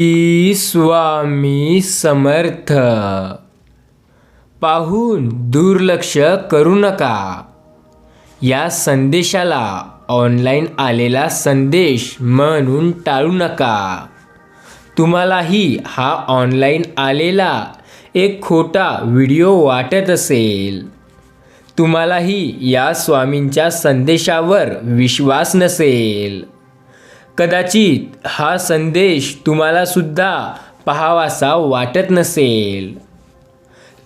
E Swami Samarth. पाहून दुर्लक्ष करू नका. या संदेशाला ऑनलाईन आलेला संदेश म्हणून टाळू नका. तुम्हालाही हा ऑनलाईन आलेला एक खोटा व्हिडिओ वाटत असेल. तुम्हालाही या स्वामींच्या संदेशावर विश्वास नसेल. कदाचित हा संदेश तुम्हालासुद्धा पहावासा पाहावासा वाटत नसेल.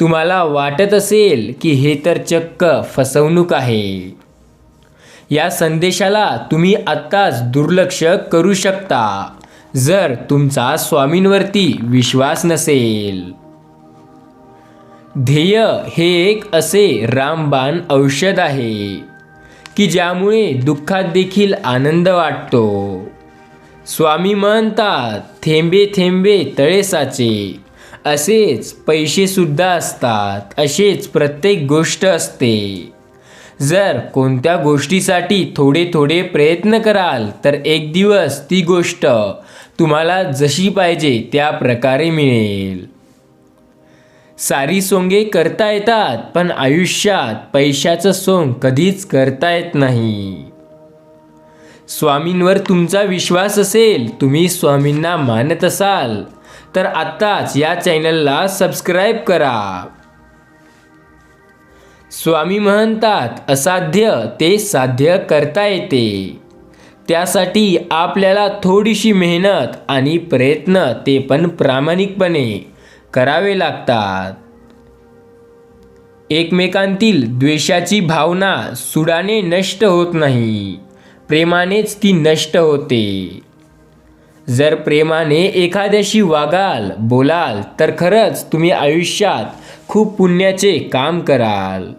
तुम्हाला वाटत असेल की हे तर चक्क फसवणूक आहे. या संदेशाला तुम्ही आत्ताच दुर्लक्ष करू शकता जर तुमचा स्वामींवरती विश्वास नसेल. ध्येय हे एक असे रामबाण औषध आहे की ज्यामुळे दुःखात देखील आनंद वाटतो. स्वामी म्हणतात थेंबे थेंबे तळे साचे. असेच पैसेसुद्धा असतात असेच प्रत्येक गोष्ट असते. जर कोणत्या गोष्टीसाठी थोडे थोडे प्रयत्न कराल तर एक दिवस ती गोष्ट तुम्हाला जशी पाहिजे त्या प्रकारे मिळेल. सारी सोंगे करता येतात पण आयुष्यात पैशाचं सोंग कधीच करता येत नाही. स्वामींवर तुमचा विश्वास असेल तुम्ही स्वामींना मानत असाल तर आत्ताच या चॅनलला सबस्क्राईब करा. स्वामी म्हणतात असाध्य ते साध्य करता येते. त्यासाठी आपल्याला थोडीशी मेहनत आणि प्रयत्न ते पण प्रामाणिकपणे करावे लागतात. एकमेकांतील द्वेषाची भावना सुडाने नष्ट होत नाही. प्रेमानेच ती नष्ट होते. जर प्रेमाने एखाद्याशी वागाल बोलाल तर खरंच तुम्ही आयुष्यात खूप पुण्याचे काम कराल.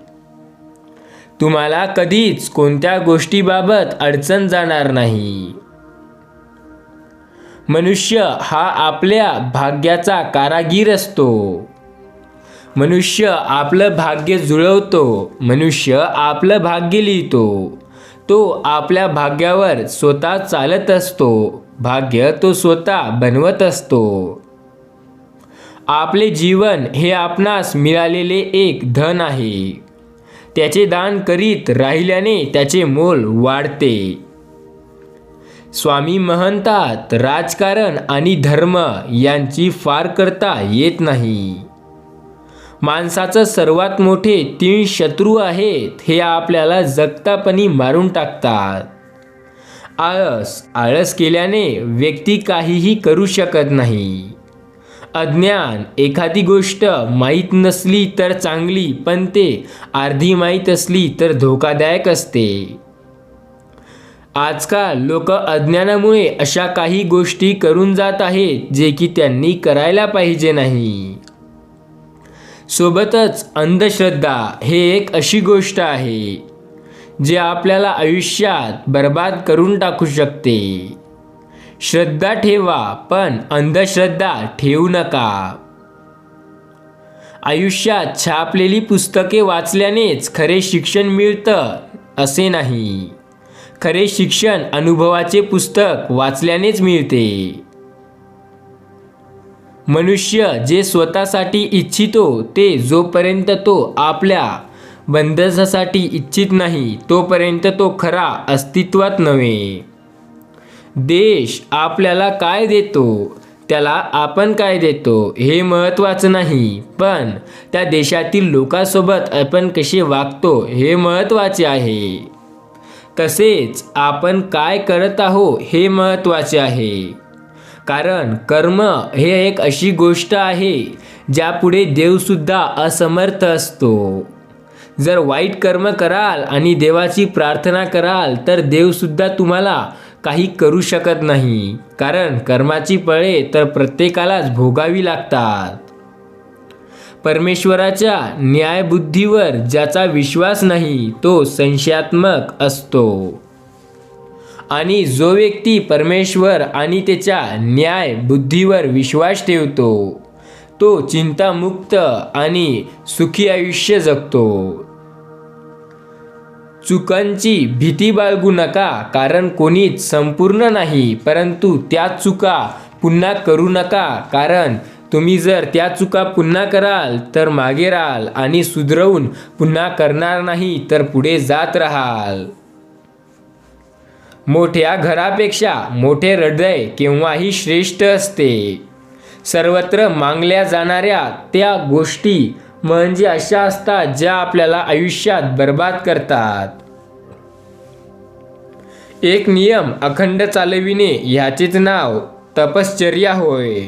तुम्हाला कधीच कोणत्या गोष्टीबाबत अडचण जाणार नाही. मनुष्य हा आपल्या भाग्याचा कारागीर असतो. मनुष्य आपलं भाग्य जुळवतो मनुष्य आपलं भाग्य लिहितो. तो आपल्या भाग्यावर स्वतः चालत असतो. भाग्य तो स्वतः बनवत असतो. आपले जीवन हे आपणास मिळालेले एक धन आहे. त्याचे दान करीत राहिल्याने त्याचे मोल वाढते. स्वामी म्हणतात राजकारण आणि धर्म यांची फार करता येत नाही. माणसाचं सर्वात मोठे तीन शत्रू आहेत हे आपल्याला जगतापणी मारून टाकतात. आळस आळस केल्याने व्यक्ती काहीही करू शकत नाही. अज्ञान एखादी गोष्ट माहीत नसली तर चांगली पण ते अर्धी माहीत असली तर धोकादायक असते. आजकाल लोक अज्ञानामुळे अशा काही गोष्टी करून जात आहेत जे की त्यांनी करायला पाहिजे नाही. सोबतच अंधश्रद्धा हे एक अशी गोष्ट आहे जे आपल्याला आयुष्यात बर्बाद करून टाकू शकते. श्रद्धा ठेवा पण अंधश्रद्धा ठेवू नका. आयुष्यात छापलेली पुस्तके वाचल्यानेच खरे शिक्षण मिळतं असे नाही. खरे शिक्षण अनुभवाचे पुस्तक वाचल्यानेच मिळते. मनुष्य जे स्वतःसाठी इच्छितो ते जोपर्यंत तो आपल्या बंधसासाठी इच्छित नाही तोपर्यंत तो खरा अस्तित्वात नव्हे. देश आपल्याला काय देतो? त्याला आपण काय देतो? हे महत्त्वाचं नाही. पण त्या देशातील लोकांसोबत आपण कसे वागतो हे महत्त्वाचे आहे. तसेच आपण काय करत आहो हे महत्त्वाचे आहे. कारण कर्म हे एक अशी गोष्ट आहे ज्यापुढे देवसुद्धा असमर्थ असतो. जर वाईट कर्म कराल आणि देवाची प्रार्थना कराल तर देवसुद्धा तुम्हाला काही करू शकत नाही. कारण कर्माची फळे तर प्रत्येकालाच भोगावी लागतात. परमेश्वराच्या न्यायबुद्धीवर ज्याचा विश्वास नाही तो संशयात्मक असतो. आणि जो व्यक्ती परमेश्वर आणि त्याच्या न्याय बुद्धीवर विश्वास ठेवतो तो चिंतामुक्त आणि सुखी आयुष्य जगतो. चुकांची भीती बाळगू नका कारण कोणीच संपूर्ण नाही परंतु त्या चुका पुन्हा करू नका कारण तुम्ही जर त्या चुका पुन्हा कराल तर मागे राहाल आणि सुधरवून पुन्हा करणार नाही तर पुढे जात राहाल. मोठ्या घरापेक्षा मोठे हृदय केव्हाही श्रेष्ठ असते. सर्वत्र मागल्या जाणाऱ्या त्या गोष्टी म्हणजे अशा असतात ज्या आपल्याला आयुष्यात बर्बाद करतात. एक नियम अखंड चालविणे ह्याचेच नाव तपश्चर्या होय.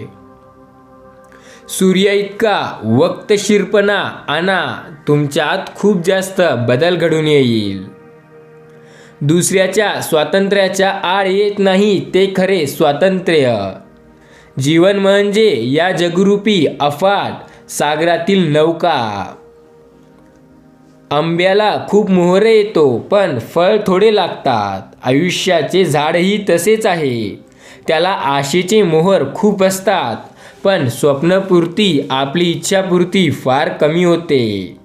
सूर्य इतका वक्तशीरपणा आणा तुमच्यात खूप जास्त बदल घडून येईल. दुसऱ्याच्या स्वातंत्र्याच्या आड येत नाही ते खरे स्वातंत्र्य. जीवन म्हणजे या जगरूपी अफाट सागरातील नौका. आंब्याला खूप मोहरे येतो पण फळ थोडे लागतात. आयुष्याचे झाडही तसेच आहे. त्याला आशेचे मोहर खूप असतात पण स्वप्नपूर्ती आपली इच्छापूर्ती फार कमी होते.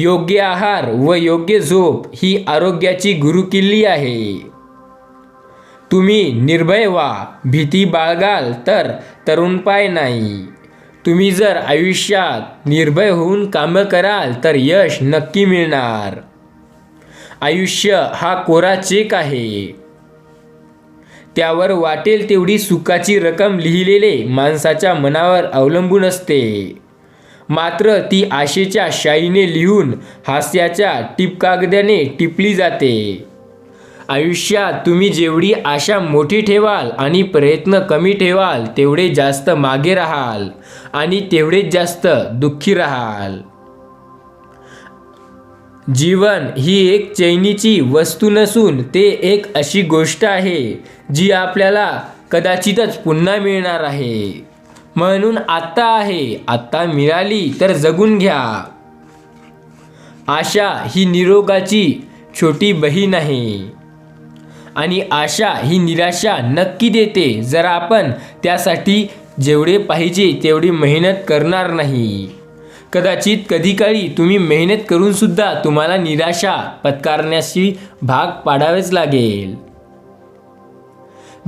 योग्य आहार व योग्य झोप ही आरोग्याची गुरुकिल्ली आहे. तुम्ही निर्भय व्हा भीती बाळगाल तर तरुणपाय नाही. तुम्ही जर आयुष्यात निर्भय होऊन कामं कराल तर यश नक्की मिळणार. आयुष्य हा कोरा चेक आहे. त्यावर वाटेल तेवढी सुखाची रक्कम लिहिलेले माणसाच्या मनावर अवलंबून असते. मात्र ती आशेच्या शाईने लिहून हास्याच्या टिपकागद्याने टिपली जाते. आयुष्यात तुम्ही जेवढी आशा मोठी ठेवाल आणि प्रयत्न कमी ठेवाल तेवढे जास्त मागे राहाल आणि तेवढेच जास्त दुःखी राहाल. जीवन ही एक चैनीची वस्तू नसून ते एक अशी गोष्ट आहे जी आपल्याला कदाचितच पुन्हा मिळणार आहे. म्हणून आत्ता आहे. आत्ता मिळाली तर जगून घ्या. आशा ही निरोगाची छोटी बहीण आहे. आणि आशा ही निराशा नक्की देते. जर आपण त्यासाठी जेवढे पाहिजे तेवढी मेहनत करणार नाही. कदाचित कधीकाळी तुम्ही मेहनत करूनसुद्धा तुम्हाला निराशा पत्कारण्याशी भाग पाडावेच लागेल.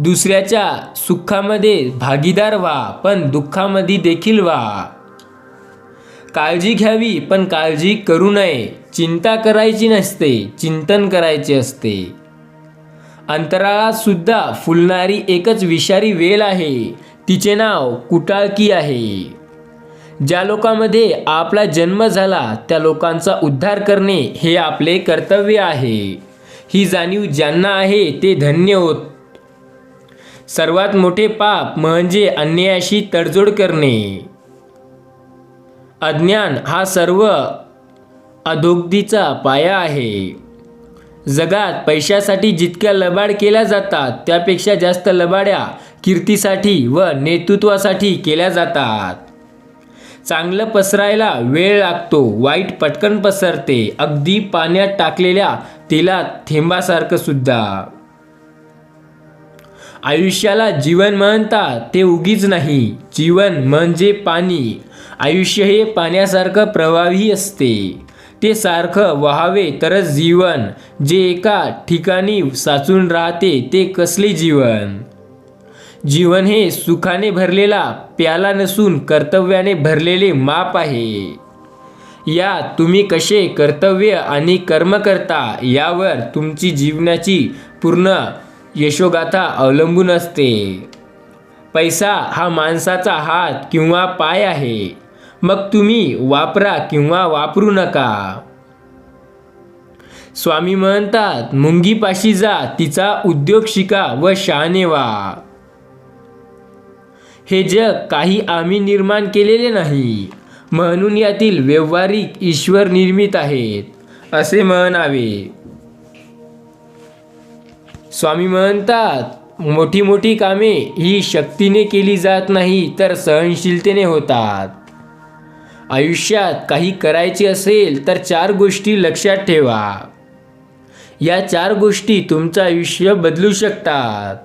दुसऱ्याच्या सुखामध्ये भागीदार व्हा पण दुःखामध्ये देखील व्हा. काळजी घ्यावी पण काळजी करू नये. चिंता करायची नसते चिंतन करायचे असते. अंतराळात सुद्धा फुलणारी एकच विषारी वेल आहे. तिचे नाव कुटाळकी आहे. ज्या लोकांमध्ये आपला जन्म झाला त्या लोकांचा उद्धार करणे हे आपले कर्तव्य आहे. ही जाणीव ज्यांना आहे ते धन्य होत सर्वात मोठे पाप म्हणजे अन्यायाशी तडजोड करणे. अज्ञान हा सर्व अधोगतीचा पाया आहे. जगात पैशासाठी जितक्या लबाड केल्या जातात त्यापेक्षा जास्त लबाड्या कीर्तीसाठी व नेतृत्वासाठी केल्या जातात. चांगलं पसरायला वेळ लागतो वाईट पटकन पसरते अगदी पाण्यात टाकलेल्या तेलात थेंबासारखं सुद्धा. आयुष्याला जीवन म्हणतात ते उगीच नाही. जीवन म्हणजे पाणी. आयुष्य हे पाण्यासारखं प्रवाही असते. ते सारखं व्हावे तरच जीवन. जे एका ठिकाणी साचून राहते ते कसले जीवन? जीवन हे सुखाने भरलेला प्याला नसून कर्तव्याने भरलेले माप आहे. या तुम्ही कसे कर्तव्य आणि कर्म करता यावर तुमची जीवनाची पूर्ण यशोगाथा अवलंबून असते. पैसा हा माणसाचा हात किंवा पाय आहे. मग तुम्ही वापरा किंवा वापरू नका. स्वामी म्हणतात मुंगीपाशी जा तिचा उद्योग शिका व शहाणे व्हा. हे जग काही आम्ही निर्माण केलेले नाही म्हणून यातील व्यवहारिक ईश्वर निर्मित आहेत असे म्हणावे. स्वामी म्हणतात मोठी मोठी कामे ही शक्तीने केली जात नाही तर सहनशीलतेने होतात. आयुष्यात काही करायचे असेल तर चार गोष्टी लक्षात ठेवा. या चार गोष्टी तुमचं आयुष्य बदलू शकतात.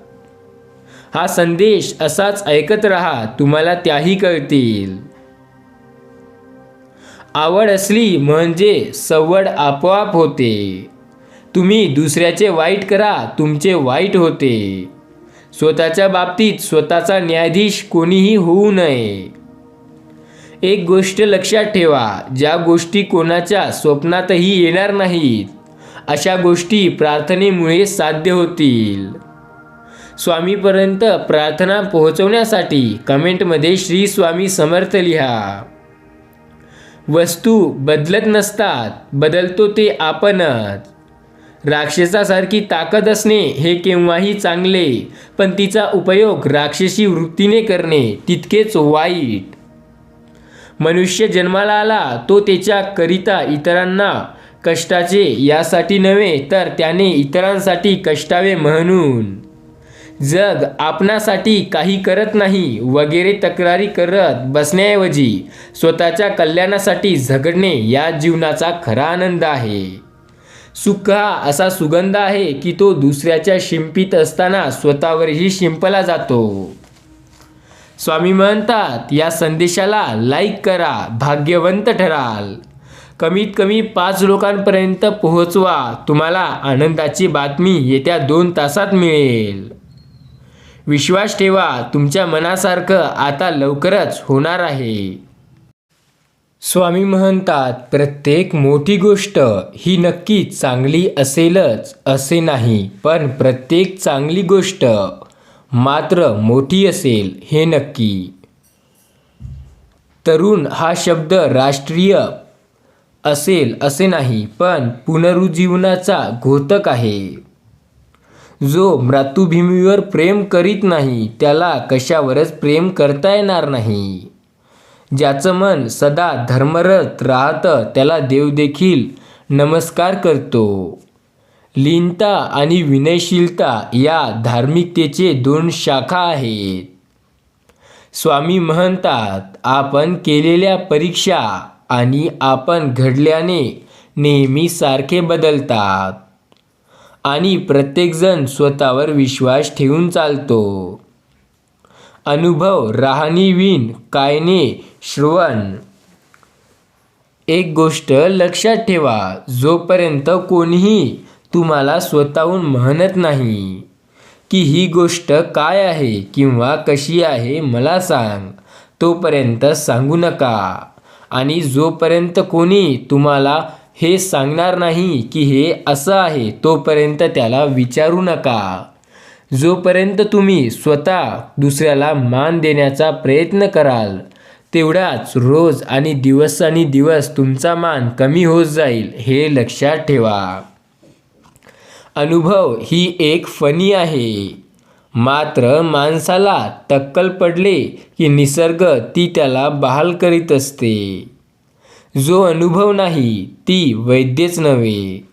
हा संदेश असाच ऐकत राहा तुम्हाला त्याही कळतील. आवड असली म्हणजे सवड आपोआप होते. तुम्ही दुसऱ्याचे वाईट करा तुमचे वाईट होते. स्वतःच्या बाबतीत स्वतःचा न्यायाधीश कोणीही होऊ नये. एक गोष्ट लक्षात ठेवा ज्या गोष्टी कोणाच्या स्वप्नातही येणार नाहीत अशा गोष्टी प्रार्थनेमुळे साध्य होतील. स्वामीपर्यंत प्रार्थना पोहोचवण्यासाठी कमेंटमध्ये श्री स्वामी समर्थ लिहा. वस्तू बदलत नसतात बदलतो ते आपणच. राक्षसासारखी ताकद असणे हे केव्हाही चांगले पण तिचा उपयोग राक्षसी वृत्तीने करणे तितकेच वाईट. मनुष्य जन्माला आला तो त्याच्याकरिता इतरांना कष्टाचे यासाठी नव्हे तर त्याने इतरांसाठी कष्टावे म्हणून. जग आपणासाठी काही करत नाही वगैरे तक्रारी करत बसण्याऐवजी स्वतःच्या कल्याणासाठी झगडणे या जीवनाचा खरा आनंद आहे. सुख हा असा सुगंध आहे की तो दुसऱ्याच्या शिंपीत असताना स्वतःवरही शिंपला जातो. स्वामी म्हणतात या संदेशाला लाईक करा भाग्यवंत ठराल. कमीत कमी पाच लोकांपर्यंत पोहोचवा तुम्हाला आनंदाची बातमी येत्या दोन तासात मिळेल. विश्वास ठेवा तुमच्या मनासारखं आता लवकरच होणार आहे. स्वामी म्हणतात प्रत्येक मोठी गोष्ट ही नक्की चांगली असेलच असे नाही पण प्रत्येक चांगली गोष्ट मात्र मोठी असेल हे नक्की. तरुण हा शब्द राष्ट्रीय असेल असे नाही पण पुनरुज्जीवनाचा घोतक आहे. जो मृत्यूभूमीवर प्रेम करीत नाही त्याला कशावरच प्रेम करता येणार नाही. ज्याचं मन सदा धर्मरत राहतं त्याला देवदेखील नमस्कार करतो. लीनता आणि विनयशीलता या धार्मिकतेचे दोन शाखा आहेत. स्वामी म्हणतात आपण केलेल्या परीक्षा आणि आपण घडल्याने नेहमी सारखे बदलतात आणि प्रत्येकजण स्वतःवर विश्वास ठेवून चालतो. अनुभव राहणीविन कायने श्रवण. एक गोष्ट लक्षात ठेवा जोपर्यंत कोणीही तुम्हाला स्वतःहून म्हणत नाही की ही गोष्ट काय आहे किंवा कशी आहे मला सांग. तोपर्यंत सांगू नका. आणि जोपर्यंत कोणी तुम्हाला हे सांगणार नाही की हे असं आहे तोपर्यंत त्याला विचारू नका. जोपर्यंत तुम्ही स्वतः दुसऱ्याला मान देण्याचा प्रयत्न कराल तेवढाच रोज आणि दिवस आणि दिवस तुमचा मान कमी होत जाईल हे लक्षात ठेवा. अनुभव ही एक फनी आहे. मात्र माणसाला टक्कल पडले की निसर्ग ती त्याला बहाल करीत असते. जो अनुभव नाही ती वैद्यच नव्हे.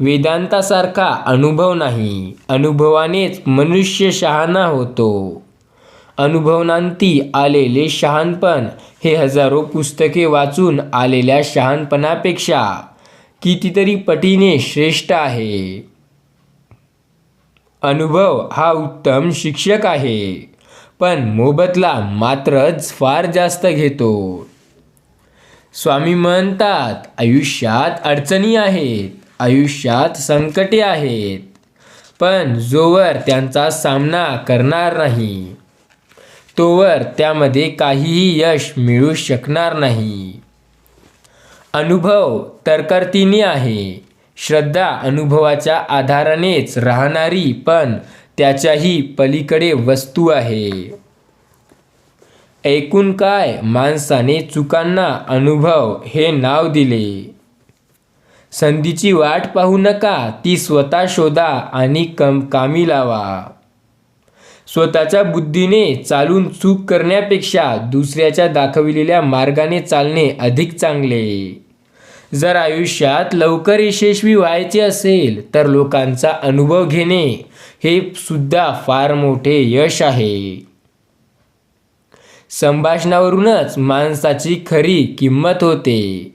वेदांतासारखा अनुभव नाही. अनुभवानेच मनुष्य शहाणा होतो. अनुभवनांती आलेले शहाणपण. हे हजारो पुस्तके वाचून आलेल्या शहाणपणापेक्षा कितीतरी पटीने श्रेष्ठ आहे. अनुभव हा उत्तम शिक्षक आहे पण मोबदला मात्रच फार जास्त घेतो. स्वामी म्हणतात आयुष्यात अडचणी आहेत आयुष्यात संकटे आहेत पण जोवर त्यांचा सामना करणार नाही. तोवर त्यामध्ये काहीही यश मिळू शकणार नाही. अनुभव तरकर्तीने आहे. श्रद्धा अनुभवाच्या आधारानेच राहणारी पण त्याच्याही पलीकडे वस्तू आहे. ऐकून काय माणसाने चुकांना अनुभव हे नाव दिले? संधीची वाट पाहू नका ती स्वतः शोधा आणि कम कामी लावा. स्वतःच्या बुद्धीने चालून चूक करण्यापेक्षा दुसऱ्याच्या दाखविलेल्या मार्गाने चालणे अधिक चांगले. जर आयुष्यात लवकर यशस्वी व्हायचे असेल तर लोकांचा अनुभव घेणे हे सुद्धा फार मोठे यश आहे. संभाषणावरूनच माणसाची खरी किंमत होते.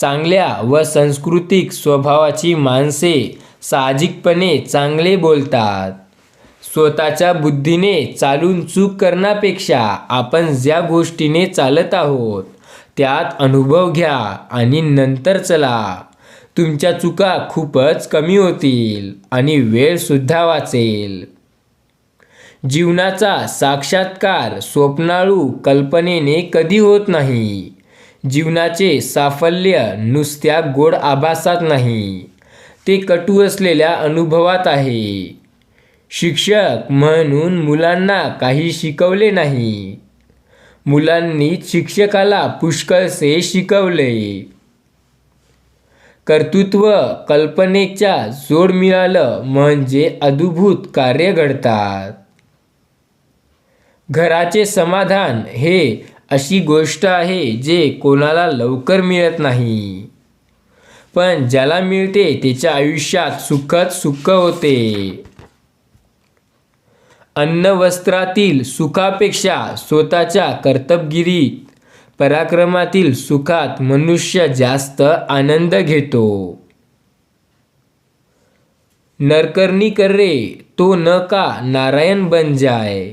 चांगल्या व सांस्कृतिक स्वभावाची माणसे साहजिकपणे चांगले बोलतात. स्वतःच्या बुद्धीने चालून चूक करण्यापेक्षा आपण ज्या गोष्टीने चालत आहोत त्यात अनुभव घ्या आणि नंतर चला. तुमच्या चुका खूपच कमी होतील आणि वेळसुद्धा वाचेल. जीवनाचा साक्षात्कार स्वप्नाळू कल्पनेने कधी होत नाही. जीवनाचे साफल्य नुसत्या गोड आभासात नाही. ते कटू असलेल्या अनुभवात आहे. शिक्षक म्हणून मुलांना काही शिकवले नाही. मुलांनी शिक्षकाला पुष्कळसे शिकवले. कर्तृत्व कल्पनेच्या जोड मिळालं म्हणजे अद्भुत कार्य घडतात. घराचे समाधान हे अशी गोष्ट आहे जे कोणाला लवकर मिळत नाही. पण ज्याला मिळते त्याच्या आयुष्यात सुखद सुख होते. अन्न वस्त्रातील सुखापेक्षा स्वतःच्या कर्तबगिरीत पराक्रमातील सुखात मनुष्य जास्त आनंद घेतो. नरकर्णी करे रे तो न का नारायण बन जाय.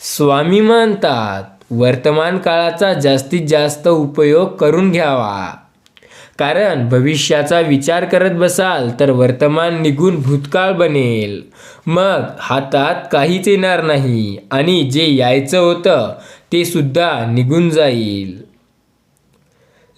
स्वामी म्हणतात वर्तमान काळाचा जास्तीत जास्त उपयोग करून घ्यावा. कारण भविष्याचा विचार करत बसाल तर वर्तमान निघून भूतकाळ बनेल. मग हातात काहीच येणार नाही आणि जे यायचं होतं ते सुद्धा निघून जाईल.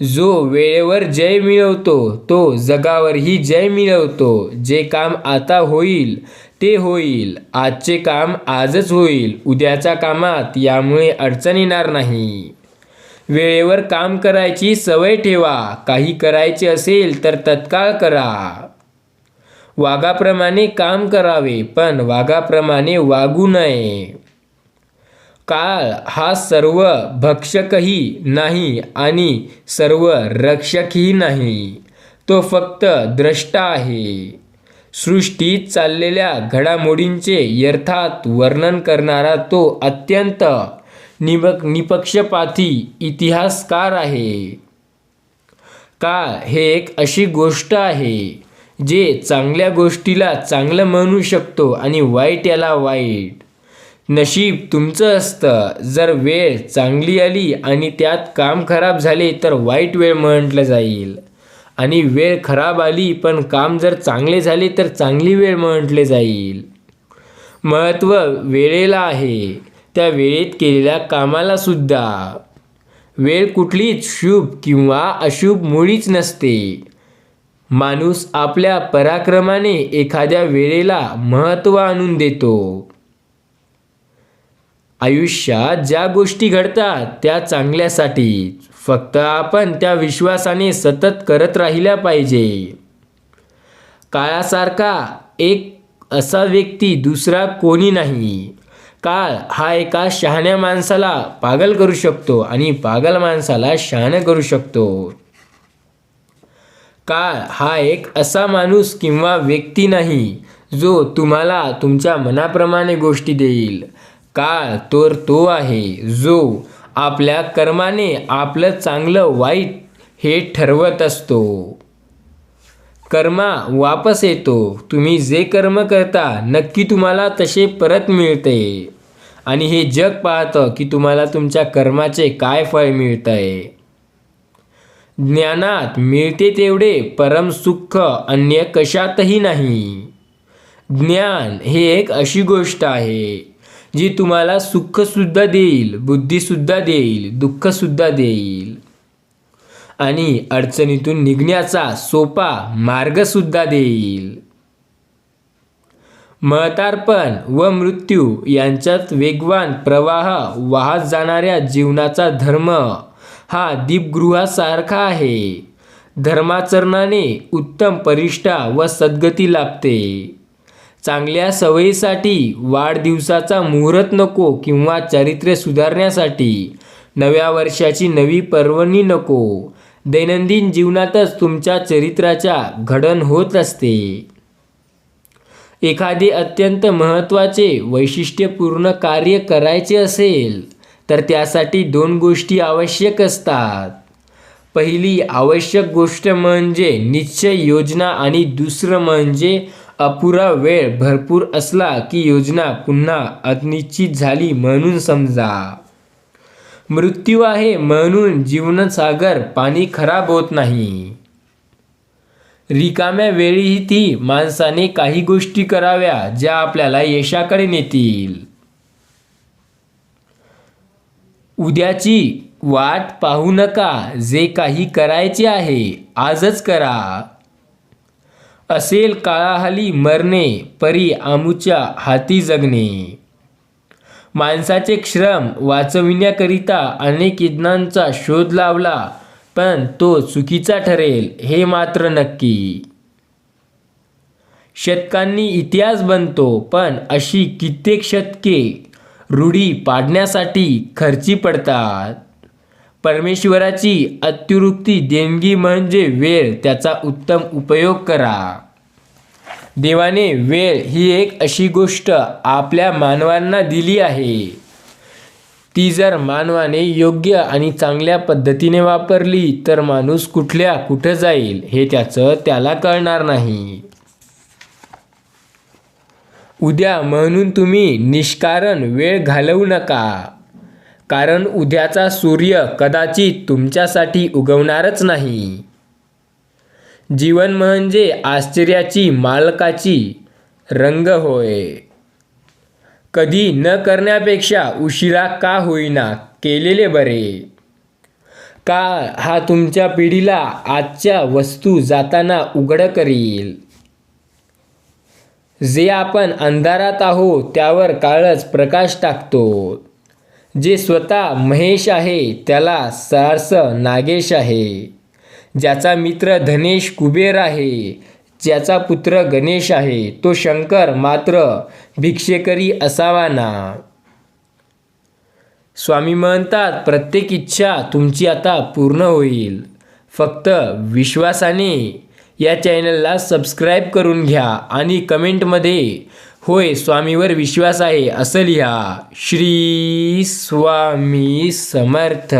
जो वेळेवर जय मिळवतो तो जगावरही जय मिळवतो. जे काम आता होईल ते होईल. आजचे काम आजच होईल. उद्याच्या कामात यामुळे अडचण येणार नाही. वेळेवर काम करायची सवय ठेवा. काही करायचे असेल तर तत्काळ करा. वाघाप्रमाणे काम करावे पण वाघाप्रमाणे वागू नये. काळ हा सर्व भक्षकही नाही आणि सर्व रक्षकही नाही. तो फक्त द्रष्टा आहे. सृष्टीत चाललेल्या घडामोडींचे यर्थात वर्णन करणारा तो अत्यंत निबक निपक्षपाती इतिहासकार आहे. का? हे एक अशी गोष्ट आहे जे चांगल्या गोष्टीला चांगलं म्हणू शकतो आणि वाईट याला वाईट. नशीब तुमचं असतं. जर वेळ चांगली आली आणि त्यात काम खराब झाले तर वाईट वेळ म्हटलं जाईल. आणि वेळ खराब आली पण काम जर चांगले झाले तर चांगली वेळ म्हटले जाईल. महत्त्व वेळेला आहे. त्या वेळेत केलेल्या कामाला सुद्धा. वेळ कुठलीच शुभ किंवा अशुभ मुळीच नसते. माणूस आपल्या पराक्रमाने एखाद्या वेळेला महत्त्व आणून देतो. आयुष्यात ज्या गोष्टी घडतात त्या चांगल्यासाठी फक्त आपण त्या विश्वासाने सतत करत राहिल्या पाहिजे. काळासारखा एक असा व्यक्ती दुसरा कोणी नाही. काळ हा एका शहाण्या माणसाला पागल करू शकतो आणि पागल माणसाला शहाणं करू शकतो? काळ हा एक असा माणूस किंवा व्यक्ती नाही जो तुम्हाला तुमच्या मनाप्रमाणे गोष्टी देईल? काळ तर तो आहे जो आपल्या कर्माने आपलं चांगलं वाईट हे ठरवत असतो. कर्मा वापस येतो. तुम्ही जे कर्म करता नक्की तुम्हाला तसे परत मिळते. आणि हे जग पाहतं की तुम्हाला तुमच्या कर्माचे काय फळ मिळतं आहे ज्ञानात मिळते तेवढे परम सुख अन्य कशातही नाही. ज्ञान हे एक अशी गोष्ट आहे जी तुम्हाला सुखसुद्धा देईल बुद्धीसुद्धा देईल दुःखसुद्धा देईल. आणि अडचणीतून निघण्याचा सोपा मार्गसुद्धा देईल. महतारपण व मृत्यू यांच्यात वेगवान प्रवाह वाहत जाणाऱ्या जीवनाचा धर्म हा दीपगृहासारखा आहे. धर्माचरणाने उत्तम परिष्ठा व सद्गती लाभते. चांगल्या सवयीसाठी वाढदिवसाचा मुहूर्त नको किंवा चारित्र्य सुधारण्यासाठी नव्या वर्षाची नवी पर्वणी नको. दैनंदिन जीवनातच तुमच्या चरित्राच्या घडण होत असते. एखादे अत्यंत महत्त्वाचे वैशिष्ट्यपूर्ण कार्य करायचे असेल तर त्यासाठी दोन गोष्टी आवश्यक असतात. पहिली आवश्यक गोष्ट म्हणजे निश्चय योजना आणि दुसरं म्हणजे अपुरा वेळ भरपूर असला की योजना पुन्हा अनिश्चित झाली म्हणून समजा. मृत्यू आहे म्हणून जीवनसागर पाणी खराब होत नाही. रिकाम्या वेळीही ती माणसाने काही गोष्टी कराव्या ज्या आपल्याला यशाकडे नेतील. उद्याची वाट पाहू नका जे काही करायचे आहे आजच करा. असेल काळाहाली मरणे परी आमूच्या हाती जगणे. माणसाचे श्रम वाचविण्याकरिता अनेक यज्ञांचा शोध लावला पण तो चुकीचा ठरेल हे मात्र नक्की. शतकांनी इतिहास बनतो पण अशी कित्येक शतके रूढी पाडण्यासाठी खर्ची पडतात. परमेश्वराची अत्युक्ती देणगी म्हणजे वेळ त्याचा उत्तम उपयोग करा. देवाने वेळ ही एक अशी गोष्ट आपल्या मानवांना दिली आहे. ती जर मानवाने योग्य आणि चांगल्या पद्धतीने वापरली तर माणूस कुठल्या कुठं जाईल हे त्याचं त्याला कळणार नाही. उद्या म्हणून तुम्ही निष्कारण वेळ घालवू नका. कारण उद्याचा सूर्य कदाचित तुमच्यासाठी उगवणारच नाही. जीवन म्हणजे आश्चर्याची मालकाची रंग होय. कधी न करण्यापेक्षा उशिरा का होईना केलेले बरे. का हा तुमच्या पिढीला आजच्या वस्तू जाताना उघड करील? जे आपण अंधारात आहोत त्यावर काळच प्रकाश टाकतो. जे स्वतः महेश आहे त्याला सारस नागेश आहे. ज्याचा मित्र धनेश कुबेर आहे ज्याचा पुत्र गणेश आहे तो शंकर मात्र भिक्षेकरी असावा ना. स्वामी म्हणतात प्रत्येक इच्छा तुमची आता पूर्ण होईल. फक्त विश्वासाने या चॅनलला सबस्क्राईब करून घ्या आणि कमेंटमध्ये होय स्वामीवर विश्वास आहे असं लिहा. श्री स्वामी समर्थ.